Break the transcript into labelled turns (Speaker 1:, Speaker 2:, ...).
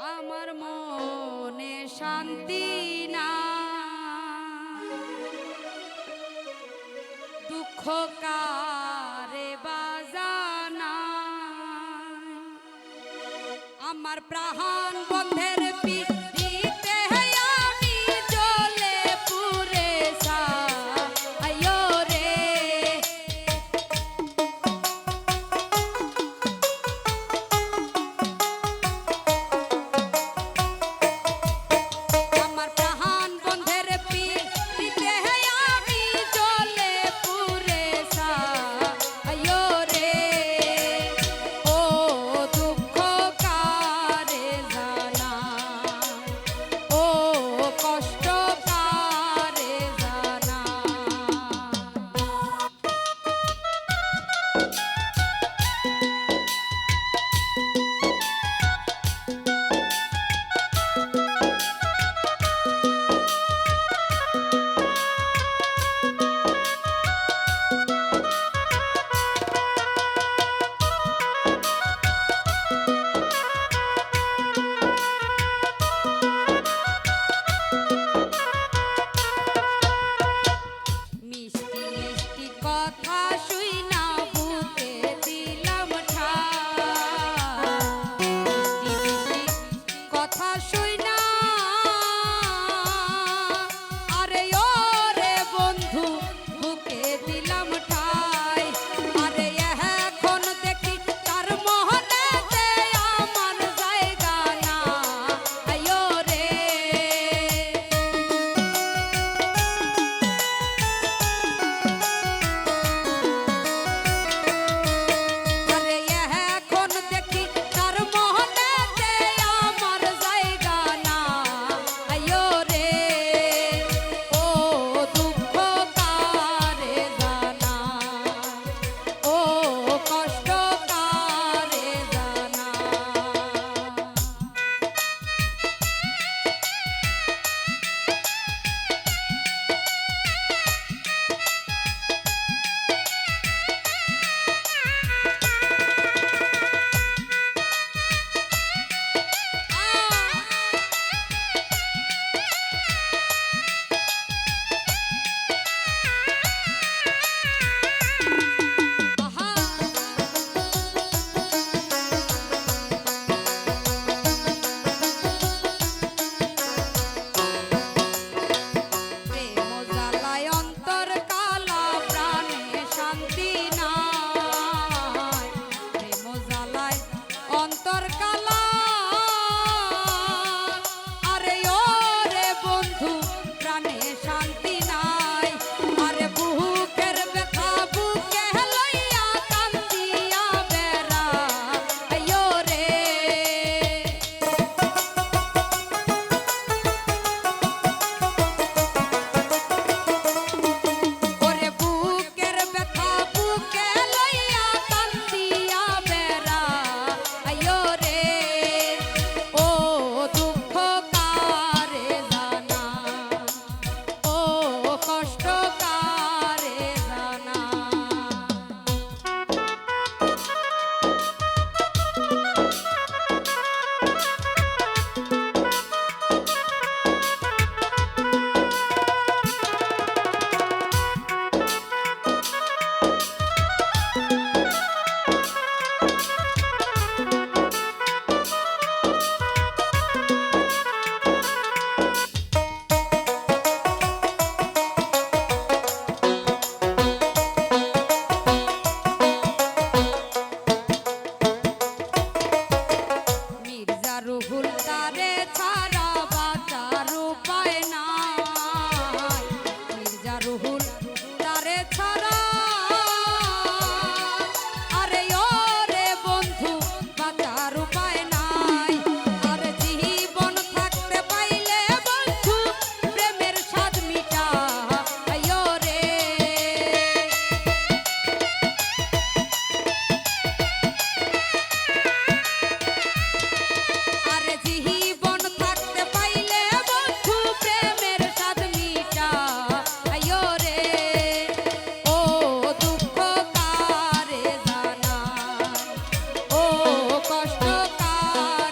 Speaker 1: আমার মনে শান্তি না। দুঃখ কারে বাজানা আমার প্রাণ বন্ধের ছাড়া যায়